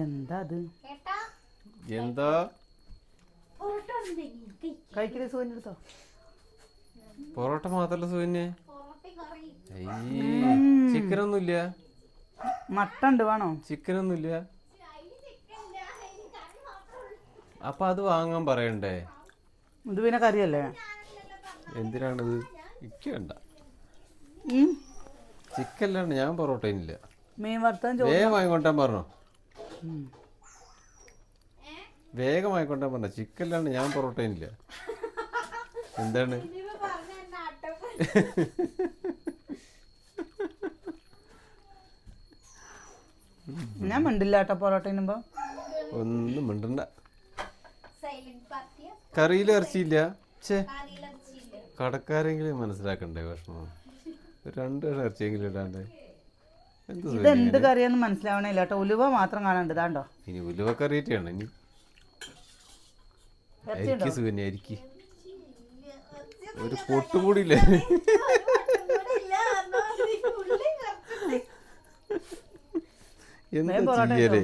എന്താ അത് എന്താ? പൊറോട്ട ഉണ്ടെങ്കിൽ കഴിക്കൽ സൂര്യ എടുത്തോ? പൊറോട്ട മാത്രല്ല കറി ചിക്കൻ ഒന്നുമില്ല മട്ട ഉണ്ട് വേണോ? ചിക്കൻ ഒന്നുമില്ല അപ്പൊ അത് വാങ്ങാൻ പറയണ്ടേ? ഇത് പിന്നെ കറിയല്ലേ? എന്തിനാണിത്? ഇക്കണ്ട. ചിക്കൻ അല്ലാണ്ട് ഞാൻ പൊറോട്ട ഇല്ല മീൻ വറുത്തതും ചോ വേഗം വാങ്ങിക്കൊണ്ടാൻ പറഞ്ഞോ? വേഗം വാങ്ങിക്കൊണ്ടാൻ പറഞ്ഞോ? ചിക്കൻ അല്ലാണ്ട് ഞാൻ പൊറോട്ട ഇല്ല എന്താണ്? ഞാൻ മിണ്ടില്ല കേട്ടോ പൊറോട്ടയിനുമ്പോ ഒന്നും മിണ്ടണ്ട. കറിയിൽ ഇറച്ചിയില്ല? ഛേ. കാലിലച്ചില്ല കടക്കാരെങ്കിലും മനസ്സിലാക്കണ്ടേ വിഷമം? ഒരു രണ്ട് ഇറച്ചിയെങ്കിലും ഇടാണ്ട്. ഇതെന്ത് കറിയാന്ന് മനസ്സിലാവണില്ല കേട്ടോ. ഉലുവ മാത്രം കാണാണ്ട് ഇതാണ്ടോ ഇനി ഉലുവ കറിയിട്ടാണ് ഇനി അരിക്ക് സുഖന്യ അരിക്ക്. ഒരു പൊട്ടും കൂടി ഇല്ലേ? എന്താ ചെയ്യലേ?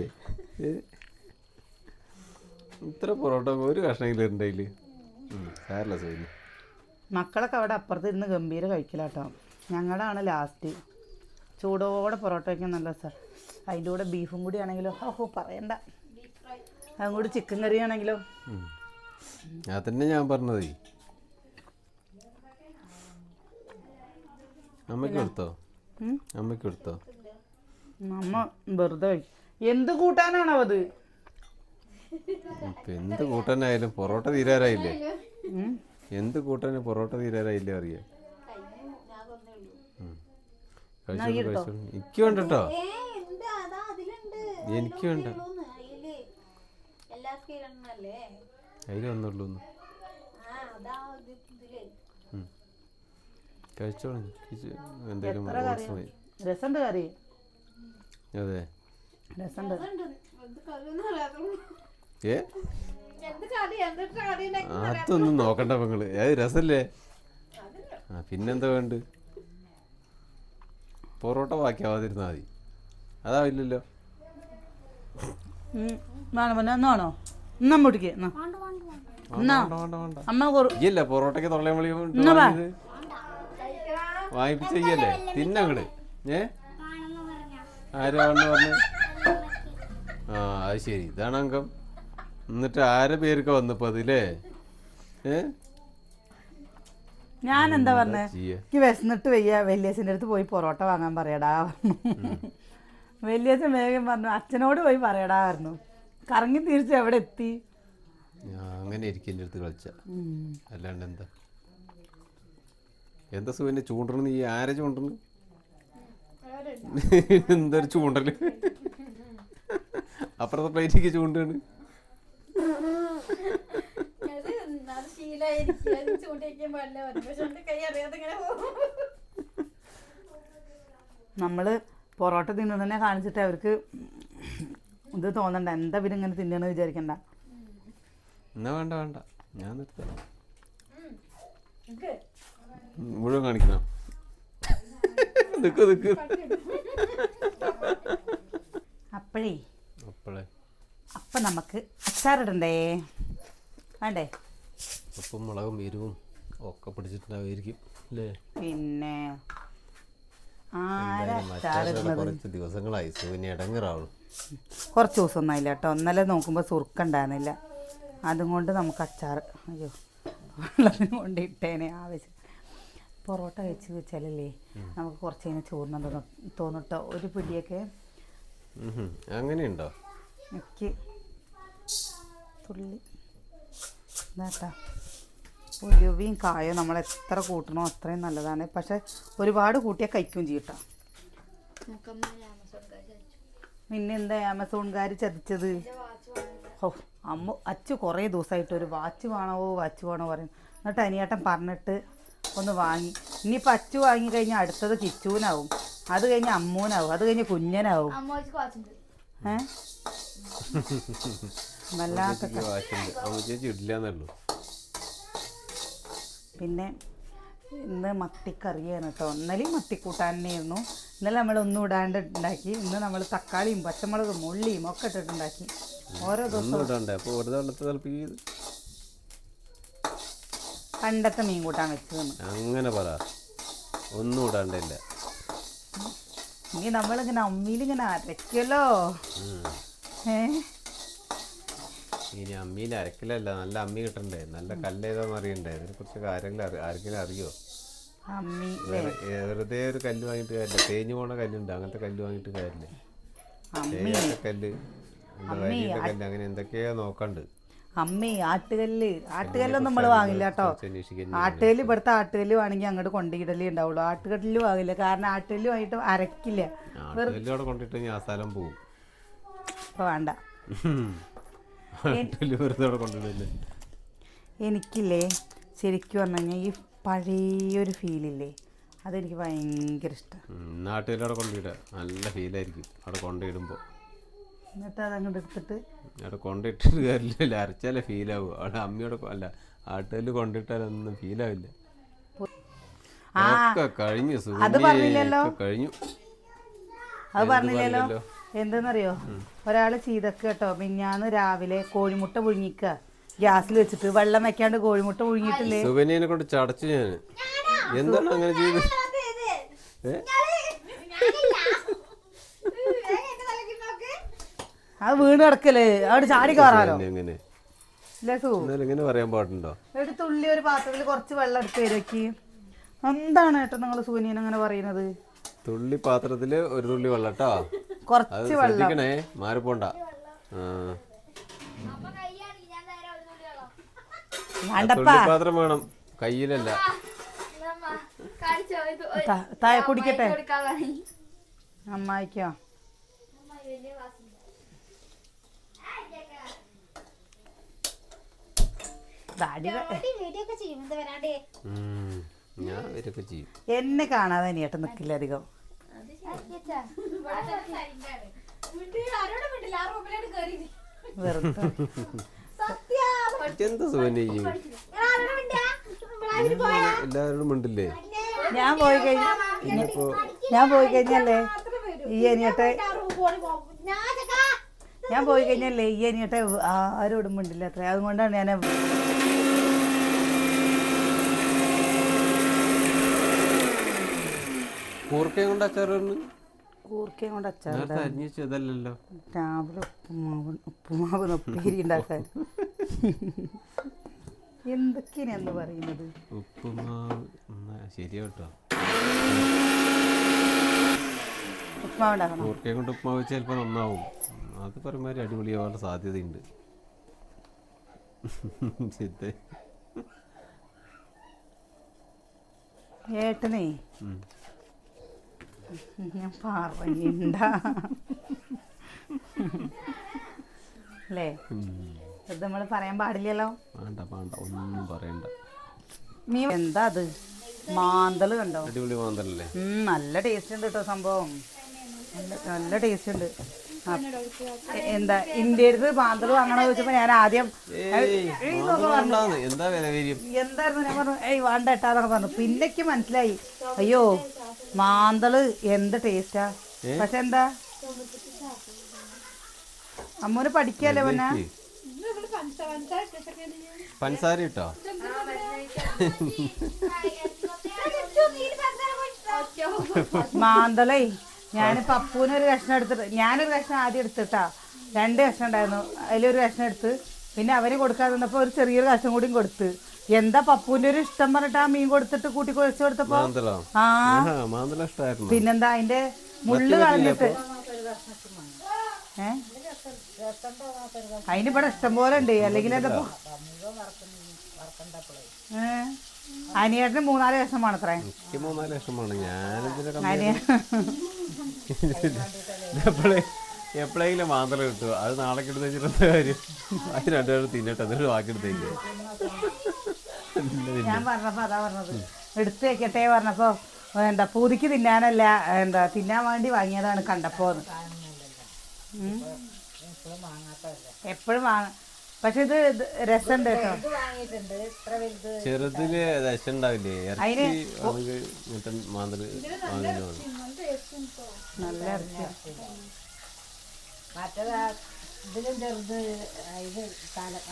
ഇത്ര പൊറോട്ട ഒരു കഷ്ണമെങ്കിലും സാരല്ല സുഖന് മക്കളൊക്കെ അവിടെ അപ്പുറത്ത് ഇന്ന് ഗംഭീര കഴിക്കലാട്ടോ. ഞങ്ങളാണ് ലാസ്റ്റ് ചൂടോടെ പൊറോട്ട വയ്ക്കാൻ നല്ല സാർ അതിന്റെ കൂടെ ബീഫും കൂടി ആണെങ്കിലോ ഓഹോ പറയണ്ട. അതുകൂടി ചിക്കൻ കറി ആണെങ്കിലോ. അതന്നെ ഞാൻ പറഞ്ഞത്. അമ്മയ്ക്ക്. അമ്മയ്ക്ക് എടുത്തോ അമ്മ വെറുതെ എന്ത് കൂട്ടാനാണോ അത്? എന്ത് കൂട്ടാനായാലും പൊറോട്ട തീരാറായില്ലേ. എന്ത് കൂട്ടാനും പൊറോട്ട തീരാറായില്ലേ അറിയാം? എനിക്ക് വേണ്ട കേട്ടോ. എനിക്ക് വേണ്ട അതിലൊന്നുള്ളൂ കഴിച്ചോളൂ. എന്തായാലും രസമുണ്ട് കറി. അതെ. രസമുണ്ട്. ഏ? അതൊന്നും നോക്കണ്ട പെങ്ങൾ. അത് രസല്ലേ? പിന്നെന്താ വേണ്ട പൊറോട്ട ബാക്കിയാവാതിരുന്നാ മതി. അതാവില്ലല്ലോ ഇല്ല എന്നാണോ എന്നാ മുടിക്ക് പൊറോട്ടയ്ക്ക് തൊള്ളയും വിളിയും വാങ്ങിപ്പിച്ചല്ലേ തിന്നങ്ങൾ ഏ? ആരാണെന്ന് പറഞ്ഞു? ആ അത് ശരി. ഇതാണ് അംഗം. എന്നിട്ട് ആരെ പേരൊക്കെ വന്നപ്പോ അതില്ലേ ഏ? ഞാൻ എന്താ പറഞ്ഞേ എനിക്ക് വിശന്നിട്ട് വയ്യ. വലിയച്ഛന്റെ അടുത്ത് പോയി പൊറോട്ട വാങ്ങാൻ പറയടാ പറഞ്ഞു. വലിയച്ഛൻ വേഗം പറഞ്ഞു അച്ഛനോട് പോയി പറയടാ പറഞ്ഞു. കറങ്ങി തിരിച്ച് എവിടെ എത്തി? അങ്ങനെ ഇരിക്കും എന്റെ അടുത്ത് കളിച്ച. അല്ലാണ്ട് എന്താ? എന്താ സുഖന്നെ ചൂണ്ടണു നീ ആരെ ചൂണ്ടണു? എന്തൊരു ചൂണ്ടൽ? അപ്പുറത്തെ പ്ലേറ്റിക്ക് ചൂണ്ടാണ്. അത് ചൂണ്ടിരിക്കാൻ പാടില്ല പക്ഷെ എന്റെ കൈ അറിയാതെ ഇങ്ങനെ പോകും. നമ്മൾ പൊറോട്ട തിന്നുന്നതന്നെ കാണിച്ചിട്ട് അവർക്ക് ഇത് തോന്നണ്ട. എന്താ പിന്നെ ഇങ്ങനെ തിന്നണെന്ന് വിചാരിക്കണ്ട. എന്നാ വേണ്ട വേണ്ട. ഞാൻ മുഴുവൻ കാണിക്കണം നിക്ക് നിക്ക്. അപ്പോഴേ. അപ്പോളെ. അപ്പം നമുക്ക് അച്ചാറിടണ്ടേ? വേണ്ടേ? ഉപ്പും മുളകും എരിവും ഒക്കെ പിടിച്ചിട്ടുണ്ടാവുമായിരിക്കും. അല്ലേ? പിന്നെ കുറച്ച് ദിവസങ്ങളായി. ഇടങ്ങറാവുള്ളൂ. കുറച്ച് ദിവസം ഒന്നായില്ല കേട്ടോ. ഇന്നലെ നോക്കുമ്പോൾ സുറുക്കുണ്ടായിരുന്നില്ല. അതും കൊണ്ട് നമുക്ക് അച്ചാർ അയ്യോ വെള്ളത്തിന് കൊണ്ട് ഇട്ടേനെ ആവശ്യം. പൊറോട്ട വെച്ച് വെച്ചാലല്ലേ നമുക്ക് കുറച്ച് കഴിഞ്ഞാൽ ചോറിനുണ്ടെന്ന് തോന്നിട്ടോ. ഒരു പിടിയൊക്കെ അങ്ങനെയുണ്ടോ? എനിക്ക് തുള്ളി. ഇതാട്ടാ. ഉലുവയും കായോ നമ്മൾ എത്ര കൂട്ടണോ അത്രയും നല്ലതാണ്. പക്ഷെ ഒരുപാട് കൂട്ടിയാൽ കഴിക്കും ചെയ്യട്ടോ. പിന്നെ എന്താ ആമസോൺകാർ ചതിച്ചത്? ഓ അമ്മ അച്ചു കുറേ ദിവസമായിട്ട് ഒരു വാച്ച് വേണോ വാച്ച് വേണോ പറയും. എന്നിട്ട് അനിയേട്ടൻ പറഞ്ഞിട്ട് ഒന്ന് വാങ്ങി. ഇനിയിപ്പോൾ അച്ചു വാങ്ങി കഴിഞ്ഞാൽ അടുത്തത് കിച്ചൂനാവും അത് കഴിഞ്ഞ് അമ്മൂനാവും. അത് കഴിഞ്ഞ് കുഞ്ഞനാവും. ഏ? വല്ലാത്ത പിന്നെ ഇന്ന് മത്തിക്കറിയാണ് കേട്ടോ ഇന്നലെയും മത്തിക്കൂട്ടാൻ തന്നെയായിരുന്നു ഇന്നലെ നമ്മൾ ഒന്നും ഇടാണ്ട് ഉണ്ടാക്കി. ഇന്ന് നമ്മൾ തക്കാളിയും പച്ചമുളകും ഉള്ളിയും ഒക്കെ ഇട്ടിട്ടുണ്ടാക്കി. ഓരോ ദിവസം ഇടണ്ടേ. അപ്പോൾ വെറുതെ വെള്ളത്തിൽ തിളപ്പിക്കുന്നത് പണ്ടത്തെ മീൻ കൂട്ടാൻ വെച്ചതെന്ന് അങ്ങനെ പറ. ഒന്നും ഇടാണ്ടില്ല ഇനി നമ്മളിങ്ങനെ അമ്മിയിലിങ്ങനെ അരയ്ക്കല്ലോ. ഉം. ഇനി അമ്മീൽ അരക്കിലല്ല നല്ല അമ്മി കിട്ടണ്ടേ? നല്ല കല്ലേതാന്ന് അറിയണ്ടേ ഇതിനെ കുറിച്ച് കാര്യങ്ങൾ ആരെങ്കിലും അറിയോ? അമ്മി വേറെ വെറുതെ ഒരു കല്ല് വാങ്ങിയിട്ട് കാര്യമില്ല. തേഞ്ഞു പോണ കല്ലുണ്ട് അങ്ങനത്തെ കല്ല് വാങ്ങിയിട്ട് കാര്യമില്ല. തേയാത്ത കല്ല് വരിയുടെ കല്ല് അങ്ങനെ എന്തൊക്കെയാ നോക്കണ്ട്. അമ്മി ആട്ടുകല്ല് ആട്ടുകല്ലൊന്നും നമ്മൾ വാങ്ങില്ല കേട്ടോ. ആട്ടുകല്ല് ഇവിടുത്തെ ആട്ടുകല്ല് വേണമെങ്കിൽ അങ്ങോട്ട് കൊണ്ടിടലേ ഉണ്ടാവുള്ളൂ. ആട്ടുകല്ല് വാങ്ങില്ല. കാരണം ആട്ടുകല്ല് വാങ്ങിട്ട് അരക്കില്ല. കൊണ്ടിട്ട് ഞാൻ സ്ഥലം പോവും. അപ്പോൾ വേണ്ട. എനിക്കില്ലേ ശരിക്കും പറഞ്ഞു കഴിഞ്ഞാൽ ഈ പഴയൊരു ഫീലില്ലേ അതെനിക്ക് ഭയങ്കര ഇഷ്ടം നാട്ടിൽ അവിടെ കൊണ്ടിടുക നല്ല ഫീലായിരിക്കും അവിടെ കൊണ്ടിടുമ്പോൾ എന്നിട്ട് അതങ്ങോട്ട് എടുത്തിട്ട് അവിടെ കൊണ്ടിട്ടിട്ട് കാര്യമില്ല അരച്ചാലേ ഫീലാവും. അവിടെ അമ്മയോടെ അല്ല ആട്ടുകല്ല് കൊണ്ടിട്ടാലൊന്നും ഫീലാവില്ല. കഴിഞ്ഞു അത് പറഞ്ഞില്ലല്ലോ. കഴിഞ്ഞു. അത് പറഞ്ഞില്ലല്ലോ? എന്തെന്നറിയോ? ഒരാൾ ചെയ്തൊക്കെ കേട്ടോ. മിഞ്ഞാന്ന് രാവിലെ കോഴിമുട്ട പുഴുങ്ങിക്കുക ഗ്യാസിൽ വെച്ചിട്ട് വെള്ളം വെക്കാണ്ട് കോഴിമുട്ട പുഴുങ്ങിയിട്ടില്ലേ? സുകന്യനെ കൊണ്ട് ചടച്ചു ഞാൻ. എന്താണ് അങ്ങനെ ചെയ്ത്? ഏ? അത് വീണ് കിടക്കല്ലേ അവിടെ ചാടി കയറാലോ. ഇങ്ങനെ പറയാൻ പാടുണ്ടോ? ഒരു തുള്ളി ഒരു പാത്രത്തിൽ കുറച്ച് വെള്ളം എടുത്ത് വരക്കി എന്താണ് ഏട്ടോ നിങ്ങൾ സൂനിയൻ അങ്ങനെ പറയുന്നത്? തുള്ളി പാത്രത്തിൽ ഒരു തുള്ളി വെള്ളം കേട്ടോ കുറച്ച് വെള്ളം. മാറിപ്പോണ്ട. പാത്രം വേണം. കയ്യിലല്ല. തായ കുടിക്കട്ടെ. അമ്മായിക്കോ. എന്നെ കാണാതെ നീട്ടം നിക്കില്ല അധികം. എല്ലാവരോടും ഞാൻ പോയി കഴിഞ്ഞ ഞാൻ പോയി കഴിഞ്ഞല്ലേ? ഈ അനിയട്ടെ ഞാൻ പോയി കഴിഞ്ഞല്ലേ? ഈ അനിയട്ടെ ആരോടും മിണ്ടില്ല അത്ര? അതുകൊണ്ടാണ് ഞാൻ കൂർക്കയും കൊണ്ട് അച്ചാറുണ്ട് കൂർക്കയും കൊണ്ട് വെച്ചതല്ലല്ലോ രാവിലെ ഉപ്പുമാവ് ഉപ്പുമാവ് ഉപ്പേരി ഉണ്ടാക്കാൻ എന്തൊക്കെയാണ് പറയുന്നത്? ഉപ്പുമാവ് ശരിയോട്ടോ. കൂർക്കയും കൊണ്ട് ഉപ്പുമാവ് ചിലപ്പോൾ നന്നാവും. അത് പറയുമാതിരി അടിപൊളിയാവാനുള്ള സാധ്യതയുണ്ട്. സിദ്ധേ ഏട്ടനേ. ഞാൻ പറഞ്ഞിണ്ട. അല്ലേ ഇത് നമ്മൾ പറയാൻ പാടില്ലല്ലോ? വേണ്ട വേണ്ട. ഒന്നും പറയണ്ട. നീ എന്താ അത്? മാന്തൽ കണ്ടോ? അടിപൊളി മാന്തലല്ലേ നല്ല ടേസ്റ്റ് ഉണ്ട് കേട്ടോ സംഭവം. നല്ല ടേസ്റ്റ് ഉണ്ട്. എന്താ ഇന്ത്യയിൽ മാന്തൽ വാങ്ങണോ ചോദിച്ചപ്പോ ഞാൻ ആദ്യം എന്തായിരുന്നു ഞാൻ പറഞ്ഞു? ഏയ് വേണ്ട ഏട്ടാന്നൊക്കെ പറഞ്ഞു. പിന്നേക്ക് മനസ്സിലായി. അയ്യോ മാന്തൾ എന്ത് ടേസ്റ്റാ പക്ഷെ എന്താ? അമ്മൂന് പഠിക്കല്ലേ പിന്നെ? പഞ്ചസാര ഇട്ടോ? മാന്തളേ ഞാൻ പപ്പൂനൊരു കഷ്ണം എടുത്തിട്ട് ഞാനൊരു കഷ്ണം ആദ്യം എടുത്തിട്ടാ. രണ്ട് കഷ്ണം ഉണ്ടായിരുന്നു. അതിലൊരു കഷ്ണം എടുത്ത്. പിന്നെ അവന് കൊടുക്കാതെ ഒരു ചെറിയൊരു കഷ്ണം കൂടിയും കൊടുത്ത്. എന്താ പപ്പുവിന്റെ ഒരു ഇഷ്ടം പറഞ്ഞിട്ട് ആ മീൻ കൊടുത്തിട്ട് കൂട്ടി കുഴച്ചു കൊടുത്തപ്പോ? ആ. പിന്നെന്താ അതിന്റെ മുള്ള് കളഞ്ഞിട്ട്? ഏ? അതിനിവിടെ ഇഷ്ടം പോലെ ഉണ്ട്. അല്ലെങ്കിൽ എന്താ ഏ? അനിയേട്ടന് മൂന്നാൽ വേണം അത്രേ. എനിക്ക് മൂന്നാൽ ലക്ഷമാണ് എപ്പോഴേ എപ്പോഴെങ്കിലും മാന്തല കിട്ടുമോ അത് നാളെ എടുത്ത് വെച്ചിട്ട് കാര്യം. അത് രണ്ടുപേരും തിന്നട്ടെ എന്നിട്ട് ബാക്കി എടുത്തേക്ക് ഞാൻ പറഞ്ഞപ്പോ അതാ പറഞ്ഞത്. എടുത്തേക്കട്ടെ പറഞ്ഞപ്പോ എന്താ പൂതിക്ക് തിന്നാനല്ല എന്താ തിന്നാൻ വേണ്ടി വാങ്ങിയതാണ് കണ്ടപ്പോൾ എപ്പോഴും വാങ്ങ പക്ഷെ ഇത് രസമുണ്ട് കേട്ടോ. ഇത് വാങ്ങിയിട്ടുണ്ട്. ഇത്ര വലുത്. ചെറുതിൽ നല്ല ഇറച്ചിയാ.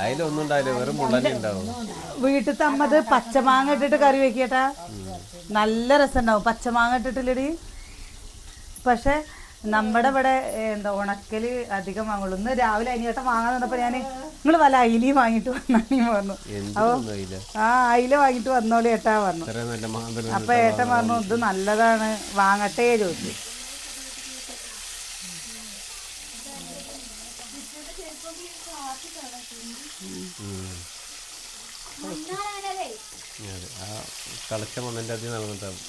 അതിലൊന്നും ഉണ്ടാവില്ല വെറും മുള്ളനെ ഉണ്ടാവും. വീട്ടിൽ തമ്മത് പച്ചമാങ്ങ ഇട്ടിട്ട് കറി വെക്കട്ടാ. നല്ല രസമുണ്ടാവും പച്ചമാങ്ങ ഇട്ടിട്ടില്ലടി. പക്ഷെ നമ്മുടെ ഇവിടെ എന്താ ഉണക്കൽ അധികം വാങ്ങുള്ളൂ. ഇന്ന് രാവിലെ അനിയേട്ടൻ വാങ്ങാൻ നിന്നപ്പോ ഞാൻ നിങ്ങൾ വല്ല അയിലയും വാങ്ങിട്ട് വന്നാണീ പറഞ്ഞു ആ അയില വാങ്ങിട്ട് വന്നോളി ഏട്ടാ പറഞ്ഞു അപ്പൊ ഏട്ടൻ പറഞ്ഞു ഇത് നല്ലതാണ് വാങ്ങട്ടെ ചോദിച്ചു. അതെ. ആ കളച്ച മണ്ണിന്റെ അധികം നടന്നിട്ടാവും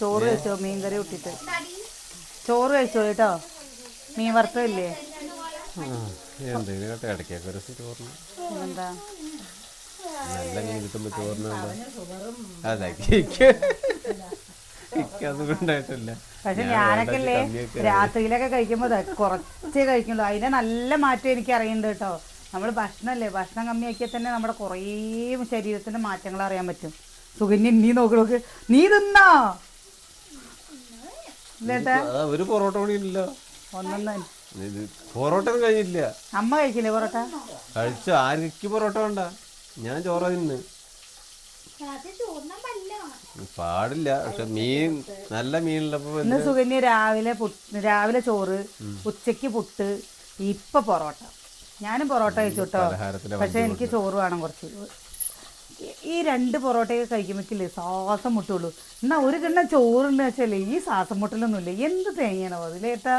ചോറ് കഴിച്ചോ? മീൻ കറി ഇട്ടിട്ട് ചോറ് കഴിച്ചോ കേട്ടോ? മീൻ വറുത്തല്ലേ എന്തെങ്കിലും കേട്ടോ ഇടയ്ക്കൊക്കെ ഒരു ചോറിന്. എന്താ? നല്ല മീൻ അതെ അതുകൊണ്ടായിട്ടില്ല പക്ഷെ ഞാനൊക്കെ രാത്രിയിലൊക്കെ കഴിക്കുമ്പോ കുറച്ചേ കഴിക്കുള്ളൂ. അതിന്റെ നല്ല മാറ്റം എനിക്ക് അറിയുന്നുണ്ട് കേട്ടോ. നമ്മൾ ഭക്ഷണമല്ലേ ഭക്ഷണം കമ്മിയാക്കിയാൽ തന്നെ നമ്മുടെ കുറേ ശരീരത്തിന്റെ മാറ്റങ്ങൾ അറിയാൻ പറ്റും. സുകന്യ നീ നോക്ക് നോക്ക്. നീ തിന്നോ? ഒരു പൊറോട്ട കൂടി ഇല്ല. ഒന്നും പൊറോട്ട കഴിഞ്ഞില്ല അമ്മ കഴിക്കില്ലേ പൊറോട്ട? കഴിച്ചു. ആർക്ക് പൊറോട്ട വേണ്ട. ഞാൻ ചോറ തിന്ന്. പാടില്ല. പക്ഷെ മീൻ നല്ല മീനുള്ളപ്പോ ഇന്ന് സുകന്യ രാവിലെ രാവിലെ ചോറ് ഉച്ചയ്ക്ക് പുട്ട് ഇപ്പൊ പൊറോട്ട. ഞാനും പൊറോട്ട കഴിച്ചു കേട്ടോ. പക്ഷെ എനിക്ക് ചോറ് വേണം കുറച്ച്. ഈ- രണ്ട് പൊറോട്ടയൊക്കെ കഴിക്കുമ്പോഴേക്കില്ലേ ശ്വാസം മുട്ടുള്ളൂ. എന്നാ ഒരു കിണ്ണം ചോറുണ്ട് വെച്ചാലേ ഈ ശ്വാസം മുട്ടലൊന്നുമില്ല. എന്ത് തേങ്ങയാണോ അതിലേട്ടാ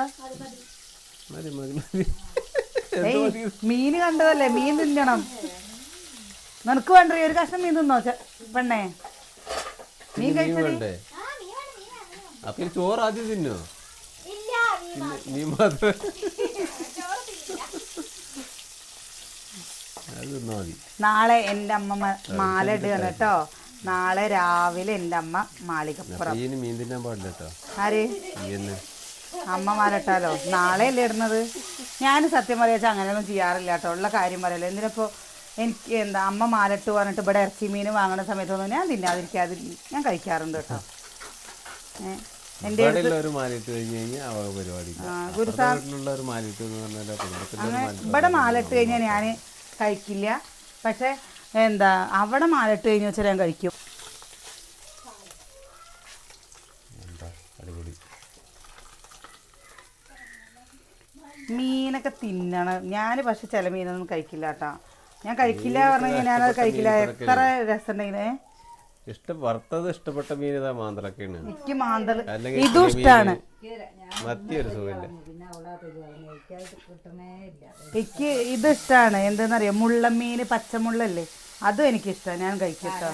മതി മതി മതി. ഏയ് മീൻ കണ്ടതല്ലേ? മീൻ തിന്നണം. നിനക്ക് വേണ്ട? ഒരു കഷ്ണം മീൻ തിന്നോ? പെണ്ണേ. മീൻ കഴിച്ചേ അപ്പൊ ചോറ് ആദ്യം തിന്നോ? നീ മാത്രം അത് തിന്നാ മതി നാളെ എന്റെ അമ്മ മാല ഇടുകയാണ് കേട്ടോ. നാളെ രാവിലെ എന്റെ അമ്മ മാളികപ്പുറം. മീൻ തിന്നാൻ പാടില്ല കേട്ടോ. ആര്? അമ്മ മാലട്ടാലോ നാളെ അല്ലേ ഇടുന്നത്? ഞാൻ സത്യം പറയാച്ച അങ്ങനെയൊന്നും ചെയ്യാറില്ല കേട്ടോ. ഉള്ള കാര്യം പറയല്ലോ. എന്തിനപ്പോ എനിക്ക് എന്താ അമ്മ മാലട്ട് പറഞ്ഞിട്ട് ഇവിടെ ഇറച്ചി മീൻ വാങ്ങുന്ന സമയത്തൊന്നും ഞാൻ തിന്നാതിരിക്കാതി ഞാൻ കഴിക്കാറുണ്ട് കേട്ടോ. ഇവിടെ മാലിട്ട് കഴിഞ്ഞാൽ ഞാൻ കഴിക്കില്ല. പക്ഷെ എന്താ അവിടെ മാലിട്ട് കഴിഞ്ഞ് വെച്ചാൽ ഞാൻ കഴിക്കും. മീനൊക്കെ തിന്നണം. ഞാൻ പക്ഷെ ചില മീനൊന്നും കഴിക്കില്ല കേട്ടോ. ഞാൻ കഴിക്കില്ല പറഞ്ഞു കഴിഞ്ഞാൽ ഞാനത് കഴിക്കില്ല. എത്ര രസമുണ്ടെങ്കിലേ? ഇഷ്ടം വറുത്തത് ഇഷ്ടപ്പെട്ട മീൻ ഇതാ മാന്തലൊക്കെയാണ്. എനിക്ക് മാന്തൽ അല്ലെങ്കിൽ ഇതും ഇഷ്ടമാണ് മത്തി ഒരു സുഖമില്ല. എനിക്ക് ഇത് ഇഷ്ടമാണ് എന്താണെന്നറിയാം മുള്ളമീൻ പച്ചമുള്ളല്ലേ? അതും എനിക്കിഷ്ടമാണ് ഞാൻ കഴിക്കട്ടോ.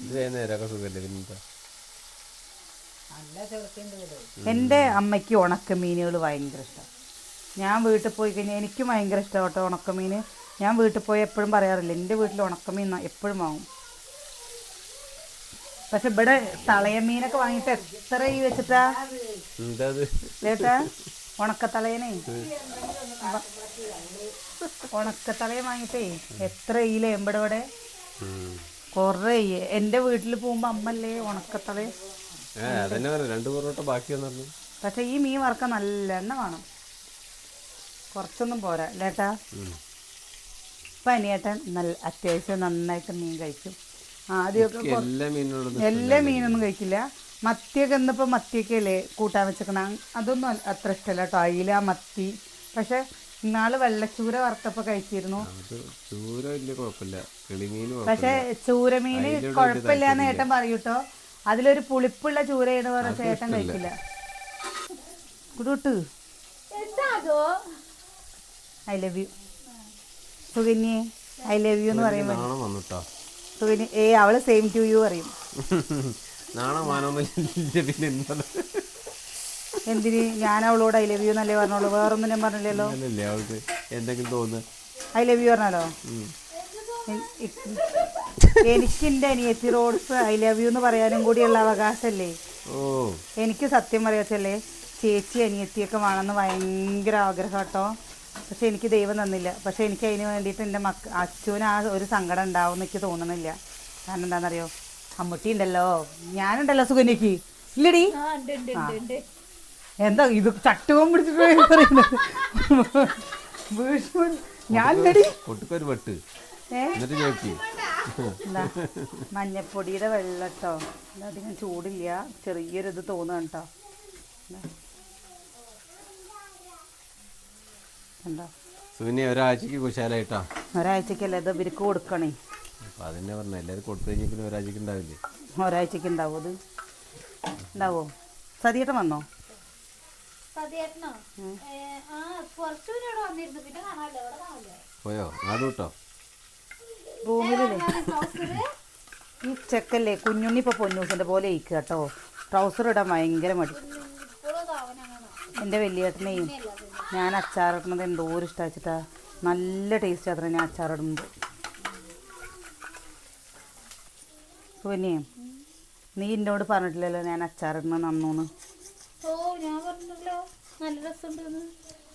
എന്റെ ഇത് നേരമൊക്കെ സുഖമില്ല പിന്നെന്താ? എന്റെ അമ്മയ്ക്ക് ഉണക്കമീനുകൾ ഭയങ്കര ഇഷ്ടം. ഞാൻ വീട്ടിൽ പോയി കഴിഞ്ഞാൽ എനിക്കും ഭയങ്കര ഇഷ്ടമാണ് കേട്ടോ ഉണക്കമീൻ ഞാൻ വീട്ടിൽ പോയി എപ്പോഴും പറയാറില്ല എന്റെ വീട്ടിൽ ഉണക്കമീൻ എപ്പോഴും വാങ്ങും. പക്ഷെ ഇവിടെ തളയമീനൊക്കെ വാങ്ങിയിട്ട് എത്ര ഈ വെച്ചിട്ടാ? ചേട്ടാ ഉണക്കത്തളയനെ? ഉണക്കത്തളയം വാങ്ങിയിട്ടേ എത്ര ഈല എമ്പടെ ഇവിടെ? കൊറേ. എന്റെ വീട്ടിൽ പോകുമ്പോൾ അമ്മല്ലേ ഉണക്കത്തളയം രണ്ട് പൊറോട്ട ബാക്കിയെന്ന് പക്ഷെ ഈ മീൻ വറക്കാൻ നല്ല എണ്ണ വേണം. കുറച്ചൊന്നും പോരാ. ലേട്ടാ. ഇപ്പം അനിയേട്ടൻ നല്ല അത്യാവശ്യം നന്നായിട്ട് മീൻ കഴിക്കും ആദ്യമൊക്കെ എല്ലാ മീനൊന്നും കഴിക്കില്ല. മത്തിയൊക്കെ ഇന്നിപ്പോൾ മത്തിയൊക്കെ അല്ലേ കൂട്ടാൻ വെച്ചേക്കണ. അതൊന്നും അത്ര ഇഷ്ടമല്ല കേട്ടോ. അയില മത്തി. പക്ഷെ ഇന്നാൾ വെള്ളച്ചൂര വറുത്തപ്പോൾ കഴിച്ചിരുന്നു. ചൂര വലിയ കുഴപ്പമില്ല. പക്ഷെ ചൂരമീന് കുഴപ്പമില്ല എന്ന് ഏട്ടൻ പറയൂട്ടോ അതിലൊരു പുളിപ്പുള്ള ചൂരയാണ് പറഞ്ഞ ചേട്ടൻ കഴിക്കില്ല. കുടുട്ട്. I love you. സുകന്യെ I love you എന്ന് പറയുമ്പോൾ നാണം വന്നുട്ടോ. സുകന്യ ഏ അവൾ സെയിം ടു യു പറയും. നാണം മാനൊന്നുമില്ല പിന്നെ എന്താ എന്തിന്? ഞാൻ അവളോട് ഐ ലവ് യു എന്നല്ലേ പറഞ്ഞോളൂ. വേറൊന്നും ഞാൻ പറഞ്ഞില്ലല്ലോ. അവൾക്ക് എന്തെങ്കിലും തോന്നുന്നു. ഐ ലവ് യു പറഞ്ഞാലോ? എനിക്ക് എന്റെ അനിയത്തി റോഡ്സ് ഐ ലവ് യു എന്ന് പറയാനും കൂടിയുള്ള അവകാശമല്ലേ എനിക്ക് സത്യം പറയാച്ചല്ലേ ചേച്ചി അനിയത്തിയൊക്കെ വേണമെന്ന് ഭയങ്കര ആഗ്രഹം കേട്ടോ. പക്ഷെ എനിക്ക് ദൈവം തന്നില്ല. പക്ഷെ എനിക്ക് അതിന് വേണ്ടിയിട്ട് എന്റെ മക്ക അച്ഛന് ആ ഒരു സങ്കടം ഉണ്ടാവും എനിക്ക് തോന്നണില്ല കാരണം എന്താണെന്നറിയോ? അമ്മൂട്ടി ഉണ്ടല്ലോ ഞാനുണ്ടല്ലോ സുഗന്യക്ക്. ഇല്ലടി. എന്താ ഇത് ചട്ടുവം പിടിച്ചിട്ട് ഞാൻ വെട്ട്. മഞ്ഞപ്പൊടിയുടെ വെള്ളം കേട്ടോ അധികം ചൂടില്ല ചെറിയൊരു ഇത് എന്താ സുവിനെ ഒരാഴ്ചക്ക് കുശാലായിട്ടാ. ഒരാഴ്ചക്കല്ലേ ഇത് ഇവർക്ക് കൊടുക്കണേ? അപ്പൊ അതന്നെ പറഞ്ഞ എല്ലാവരും കൊടുത്തു കഴിഞ്ഞാൽ പിന്നെ ഒരാഴ്ചക്ക് ഉണ്ടാവില്ലേ? ഒരാഴ്ചക്ക് ഉണ്ടാവും അത് ഉണ്ടാവോ? സതിയേട്ടൻ വന്നോ? പോയോ? നാട് വിട്ടോ? റൂമിലില്ലേ ഈ ചെക്കല്ലേ കുഞ്ഞുണ്ണി ഇപ്പോൾ പൊന്നൂസിന്റെ പോലെ ഇരിക്കുക കേട്ടോ. ട്രൗസർ ഇടാൻ ഭയങ്കര മടി. എന്റെ വലിയേട്ടനെയും. ഞാൻ അച്ചാറിടുന്നത് എന്തോ ഇഷ്ടം ഇഷ്ടമാച്ചിട്ടാ നല്ല ടേസ്റ്റ് അത്ര ഞാൻ അച്ചാറിടുന്നത്. സുവന്യേ നീ എന്നോട് പറഞ്ഞിട്ടില്ലല്ലോ ഞാൻ അച്ചാറിടുന്നത് നന്നൂന്ന്. ഓ ഞാൻ പറഞ്ഞല്ലോ നല്ല രസമുണ്ടെന്ന്.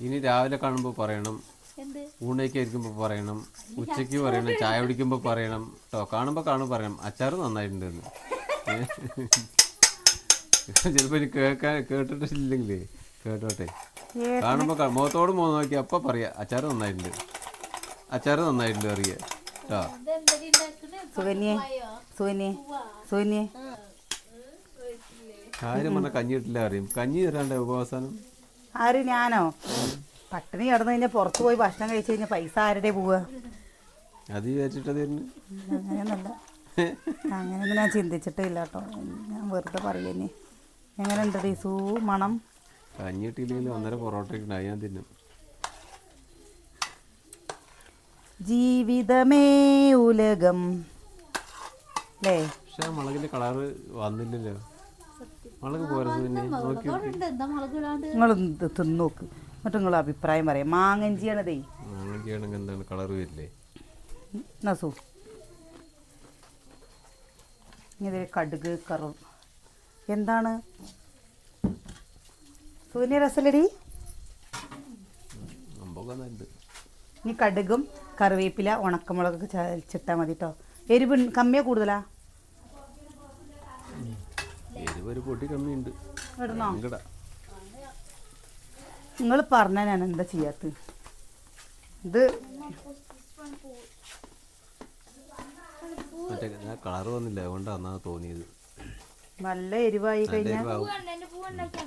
ഇനി രാവിലെ കാണുമ്പോൾ പറയണം. എന്ത്? ഊണയ്ക്ക് ഇരിക്കുമ്പോൾ പറയണം. ഉച്ചയ്ക്ക് പറയണം. ചായ കുടിക്കുമ്പോൾ പറയണം. കേട്ടോ കാണുമ്പോൾ കാണുമ്പോൾ പറയണം. അച്ചാറ് നന്നായിട്ടുണ്ടെന്ന്. ചിലപ്പോൾ ഇനി കേൾക്കാൻ കേട്ടിട്ടില്ലെങ്കിലേ. കേട്ടോട്ടെ. കാണുമ്പോൾ മുഖത്തോട് മുഖം നോക്കി അപ്പം പറയാം അച്ചാറ് നന്നായിട്ടുണ്ട്. അച്ചാർ നന്നായിട്ടുണ്ട് അറിയ കേട്ടോ ഇതെന്തടി ഉണ്ടാക്കണേ സുകന്യെ സുകന്യെ സുകന്യെ. കാര്യം പറഞ്ഞ കഞ്ഞി കിട്ടില്ല അറിയും കഞ്ഞി തരാണ്ട് ഉപവാസനം? ആര് ഞാനോ? പട്ടിണി കിടന്നു കഴിഞ്ഞാൽ പുറത്ത് പോയി ഭക്ഷണം കഴിച്ചു കഴിഞ്ഞാൽ പൈസ ആരുടെ പോവുക അത് വിചാരിച്ചിട്ട് അങ്ങനെയൊന്നല്ല അങ്ങനെയൊന്നും ഞാൻ ചിന്തിച്ചിട്ടേ ഇല്ല കേട്ടോ. ഞാൻ വെറുതെ പറയുന്നേ എങ്ങനെ ഉണ്ട് ടീസു മണം? കഞ്ഞി കിട്ടിയില്ലെങ്കിൽ ഒന്നര പൊറോട്ട ഉണ്ടായി ഞാൻ തിന്നും. ജീവിതമേ ഉലകം. അല്ലേ പക്ഷെ ആ മുളകിന്റെ കളറ് വന്നില്ലല്ലോ. മുളക് പോരത് പിന്നെ നോക്കി നിങ്ങൾ തിന്നു നോക്ക്. എന്നിട്ട് നിങ്ങൾ അഭിപ്രായം പറയാം. മാങ്ങഞ്ചിയാണതേ. മാങ്ങഞ്ചിയാണെങ്കിൽ എന്താണ് കളർ വരില്ലേ? നസു ഇത് കടുക് കറു. എന്താണ്? സൂര്യ രസലടി ഇനി കടുകും കറിവേപ്പില ഉണക്കമുളകൊക്കെ ചതച്ചിട്ടാൽ മതി കേട്ടോ എരിവ് കമ്മിയാ കൂടുതലാ? ഇടണോ? നിങ്ങൾ പറഞ്ഞാൽ ഞാൻ എന്താ ചെയ്യാത്ത? ഇത് കളർ വന്നില്ല അതുകൊണ്ടാണ് തോന്നിയത്. നല്ല എരിവായി കഴിഞ്ഞാൽ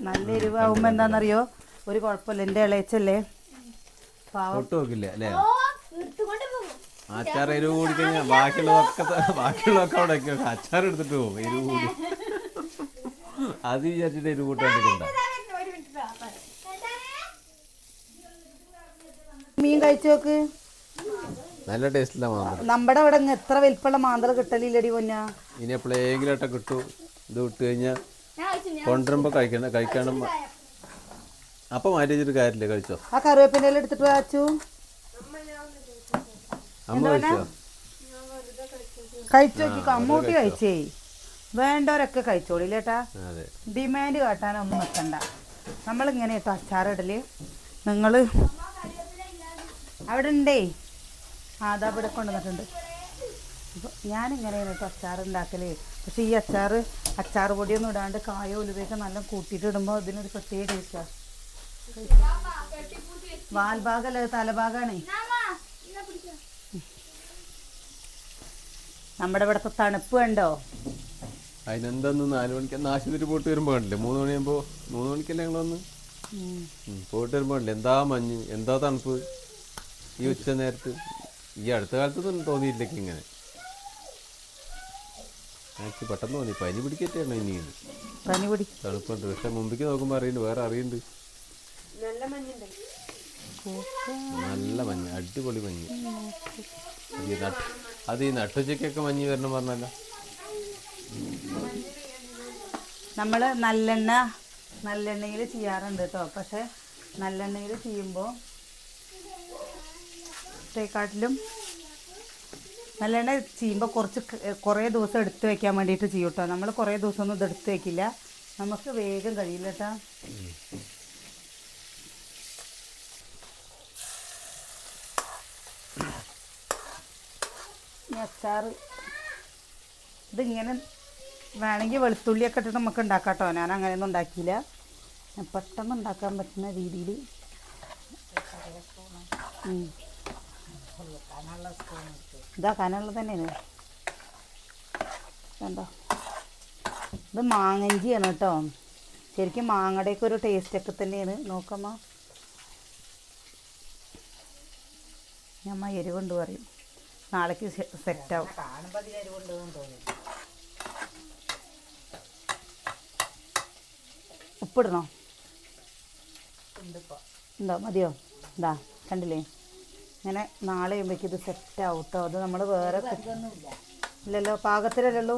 നല്ല എരിവാകുമ്പോ എന്താണെന്നറിയോ ഒരു കുഴപ്പമില്ല. എന്റെ ഇളയച്ചല്ലേ? അച്ചാർ എരിവ് കൂടി കഴിഞ്ഞാൽ ബാക്കിയുള്ളതൊക്കെ ബാക്കിയുള്ളതൊക്കെ അവിടെ അച്ചാർ എടുത്തിട്ട് പോകും. എരിവ് കൂടി. അത് വിചാരിച്ചിട്ട് എരിവ് മിനിറ്റ് മീൻ കഴിച്ചു നോക്ക്. നല്ല ടേസ്റ്റില്ല മാന്തൽ നമ്മുടെ അവിടെ എത്ര വലിപ്പമുള്ള മാന്തൽ കിട്ടലില്ലടി പൊന്നാ. ഇനി എപ്പോഴെങ്കിലും കിട്ടും. ഇത് വിട്ട് കഴിഞ്ഞാൽ ഞാൻ കഴിക്കണ കൊണ്ടുവരുമ്പോൾ കഴിക്കണം കഴിക്കണം അപ്പം മാറ്റി വെച്ചിട്ട് കാര്യമില്ല കഴിച്ചോ? ആ കറിവേപ്പിന്റെ എടുത്തിട്ട് വാച്ചു അമ്മ കഴിച്ചോ? കഴിച്ചു നോക്കി അമ്മൂട്ടി കഴിച്ചേ? വേണ്ടവരൊക്കെ കഴിച്ചോളില്ലേട്ടാ അതെ. ഡിമാൻഡ് കാട്ടാനൊന്നും നിൽക്കണ്ട നമ്മളിങ്ങനെ കേട്ടോ അച്ചാറിടൽ. നിങ്ങൾ അവിടെ ഉണ്ടേ ആ അതാ ഇവിടെ കൊണ്ടുവന്നിട്ടുണ്ട്. അപ്പോൾ ഞാനിങ്ങനെയാണ് കേട്ടോ അച്ചാർ ഉണ്ടാക്കൽ പക്ഷേ ഈ അച്ചാർ അച്ചാർ പൊടിയൊന്നും ഇടാണ്ട് കായോ ഉലുവയൊക്കെ നല്ല കൂട്ടിയിട്ട് ഇടുമ്പോൾ ഇതിനൊരു പ്രത്യേക ടേസ്റ്റാണ് വാൽഭാഗല്ല തലഭാഗാണേ? നമ്മുടെ ഇവിടത്തെ തണുപ്പ് കണ്ടോ? അതിനെന്താന്ന് നാല് മണിക്ക് ആശുപത്രി പോയിട്ട് വരുമ്പോൾ കണ്ടില്ലേ? മൂന്ന് മണിയാകുമ്പോൾ മൂന്ന് മണിക്കല്ലേ ഞങ്ങൾ വന്ന്? പോയിട്ട് വരുമ്പോൾ കണ്ടില്ലേ? എന്താ മഞ്ഞ്? എന്താ തണുപ്പ്? ഈ ഉച്ച നേരത്ത്? ഈ അടുത്ത കാലത്തൊന്നും തോന്നിയില്ലേക്ക് ഇങ്ങനെ. എനിക്ക് പെട്ടെന്ന് തോന്നി. പനി പിടിക്കറ്റാണ് ഇനിയും പനി പിടി തണുപ്പുണ്ട്. പക്ഷെ മുമ്പിക്ക് നോക്കുമ്പോൾ അറിയുന്നുണ്ട് വേറെ അറിയുന്നുണ്ട് നല്ല മഞ്ഞ്. അടിപൊളി മഞ്ഞ്. അത് ഈ നട്ടുച്ചക്കൊക്കെ മഞ്ഞ് വരണം പറഞ്ഞല്ലോ. നമ്മൾ നല്ലെണ്ണ നല്ലെണ്ണയിൽ ചെയ്യാറുണ്ട് കേട്ടോ പക്ഷെ നല്ലെണ്ണയിൽ ചെയ്യുമ്പോൾ തേക്കാട്ടിലും നല്ലവണ്ണം ചെയ്യുമ്പോൾ കുറച്ച് കുറേ ദിവസം എടുത്ത് വെക്കാൻ വേണ്ടിയിട്ട് ചെയ്യും കേട്ടോ നമ്മൾ കുറേ ദിവസമൊന്നും ഇത് എടുത്ത് വെക്കില്ല. നമുക്ക് വേഗം കഴിയില്ല കേട്ടോ അച്ചാർ ഇതിങ്ങനെ വേണമെങ്കിൽ വെളുത്തുള്ളിയൊക്കെ ഇട്ടിട്ട് നമുക്ക് ഉണ്ടാക്കാം കേട്ടോ ഞാൻ അങ്ങനെയൊന്നും ഉണ്ടാക്കിയില്ല. പെട്ടെന്ന് ഉണ്ടാക്കാൻ പറ്റുന്ന രീതിയിൽ. ഉം. കനുള്ളത് തന്നെയാണ്. കണ്ടോ? ഇത് മാങ്ങഞ്ചിയാണ് കേട്ടോ. ശരിക്കും മാങ്ങയുടെയൊക്കെ ഒരു ടേസ്റ്റൊക്കെ തന്നെയാണ്. നോക്കമ്മ. ഞമ്മ കൊണ്ട് പറയും. നാളേക്ക് സെറ്റാവും. ഉപ്പിടണോ? ഉണ്ടോ? മതിയോ? ഇതാ കണ്ടില്ലേ? ഇങ്ങനെ നാളെ ചെയ്യുമ്പോഴേക്കും ഇത് സെറ്റാവും കേട്ടോ അത് നമ്മൾ വേറെ ഇല്ലല്ലോ പാകത്തിലല്ലല്ലോ?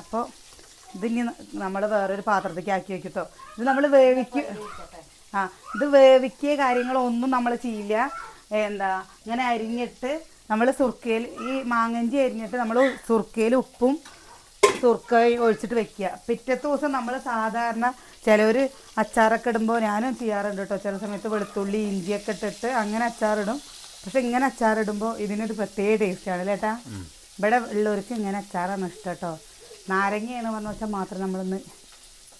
അപ്പോൾ ഇതിനി നമ്മൾ വേറൊരു പാത്രത്തേക്ക് ആക്കി വെക്കട്ടോ. ഇത് നമ്മൾ വേവിക്ക ആ ഇത് വേവിക്കിയ കാര്യങ്ങളൊന്നും നമ്മൾ ചെയ്യില്ല. എന്താ ഇങ്ങനെ അരിഞ്ഞിട്ട് നമ്മൾ സുർക്കയിൽ ഈ മാങ്ങഞ്ചി അരിഞ്ഞിട്ട് നമ്മൾ സുർക്കയിൽ ഉപ്പും സുർക്ക ഒഴിച്ചിട്ട് വെക്കുക. പിറ്റത്തെ ദിവസം നമ്മൾ സാധാരണ ചിലവർ അച്ചാറൊക്കെ ഇടുമ്പോൾ ഞാനും ചെയ്യാറുണ്ട് കേട്ടോ. ചില സമയത്ത് വെളുത്തുള്ളി ഇഞ്ചിയൊക്കെ ഇട്ടിട്ട് അങ്ങനെ അച്ചാറിടും. പക്ഷെ ഇങ്ങനെ അച്ചാറിടുമ്പോൾ ഇതിനൊരു പ്രത്യേക ടേസ്റ്റാണ് ചേട്ടാ ഇവിടെ ഉള്ളവർക്ക് ഇങ്ങനെ അച്ചാറാണ് ഇഷ്ടം കേട്ടോ. നാരങ്ങയാണ് പറഞ്ഞു വെച്ചാൽ മാത്രം നമ്മളൊന്ന്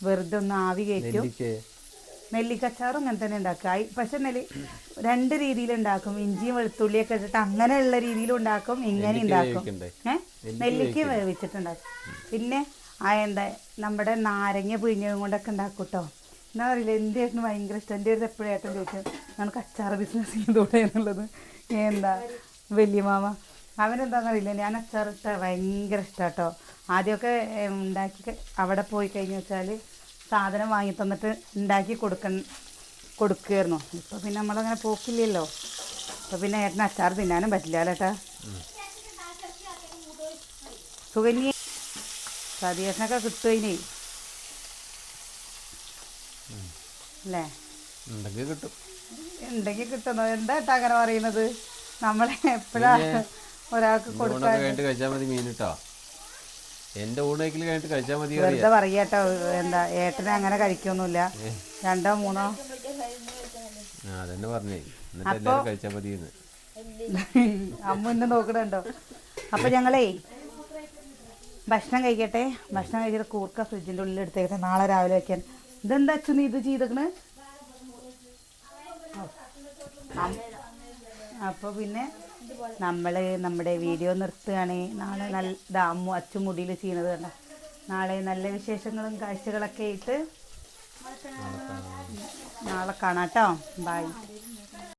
വെറുതെ ഒന്ന് ആവി കയറ്റും നെല്ലിക്ക് നെല്ലിക്കച്ചാറും അങ്ങനെ തന്നെ ഉണ്ടാക്കുക. പക്ഷെ നെല്ലി രണ്ട് രീതിയിൽ ഉണ്ടാക്കും. ഇഞ്ചിയും വെളുത്തുള്ളിയും വെളുത്തുള്ളിയൊക്കെ ഇട്ടിട്ട് അങ്ങനെയുള്ള രീതിയിലും ഉണ്ടാക്കും. ഇങ്ങനെ ഉണ്ടാക്കും? ഏഹ് നെല്ലിക്ക വേവിച്ചിട്ടുണ്ടാക്കും. പിന്നെ ആ എന്താ നമ്മുടെ നാരങ്ങ പിഴിഞ്ഞതും കൊണ്ടൊക്കെ ഉണ്ടാക്കും കേട്ടോ എന്നാ അറിയില്ല എന്റെ ഏട്ടന് ഭയങ്കര ഇഷ്ടം? എന്റെ അടുത്ത് എപ്പോഴും ഏട്ടൻ ചോദിച്ചു നമുക്ക് അച്ചാർ ബിസിനസ് ചെയ്തൂടെ എന്നുള്ളത്. എന്താ വലിയ മാമ അവനെന്താണെന്നറിയില്ല ഞാൻ അച്ചാറിട്ട ഭയങ്കര ഇഷ്ടം കേട്ടോ ആദ്യമൊക്കെ ഉണ്ടാക്കി അവിടെ പോയി കഴിഞ്ഞ് വെച്ചാൽ സാധനം വാങ്ങി തന്നിട്ട് ഉണ്ടാക്കി കൊടുക്ക കൊടുക്കുമായിരുന്നു ഇപ്പോൾ പിന്നെ നമ്മളങ്ങനെ പോക്കില്ലല്ലോ. അപ്പോൾ പിന്നെ ഏട്ടന് അച്ചാർ തിന്നാനും പറ്റില്ല കേട്ടാ സുകന്യ സതീശനൊക്കെ കിട്ടുമതിനേ അല്ലേ? ഉണ്ടെങ്കിൽ കിട്ടും. ഉണ്ടെങ്കിൽ കിട്ടുന്നു. എന്താ ഏട്ടാ അങ്ങനെ പറയുന്നത്? നമ്മളെ എപ്പോഴാ ഒരാൾക്ക് കൊടുക്കാൻ? കഴിച്ചാൽ മതി മീൻ കേട്ടോ എന്റെ ഊണേക്കിൽ കഴിഞ്ഞിട്ട് കഴിച്ചാൽ മതി വെറുതെ പറയാട്ടോ എന്താ ഏട്ടനെ അങ്ങനെ കഴിക്കൊന്നുമില്ല. രണ്ടോ മൂന്നോ? അതന്നെ പറഞ്ഞേ. എന്നിട്ട് കഴിച്ചാൽ മതി അമ്മ ഇന്ന് നോക്കണുണ്ടോ? അപ്പൊ ഞങ്ങളേ ഭക്ഷണം കഴിക്കട്ടെ. ഭക്ഷണം കഴിച്ചിട്ട് കൂർക്ക ഫ്രിഡ്ജിന്റെ ഉള്ളിൽ എടുത്തേക്കട്ടെ. നാളെ രാവിലെ വെക്കാൻ. ഇതെന്താ അച്ഛൻ ഇത് ചെയ്തേക്കണ്? അപ്പോൾ പിന്നെ നമ്മൾ നമ്മുടെ വീഡിയോ നിർത്തുകയാണ്. നാളെ നല്ല അമ്മു അച്ഛൻ മുടിയിൽ ചെയ്യുന്നത് കണ്ട. നാളെ നല്ല വിശേഷങ്ങളും കാഴ്ചകളൊക്കെ ആയിട്ട് നാളെ കാണാം കേട്ടോ. ബൈ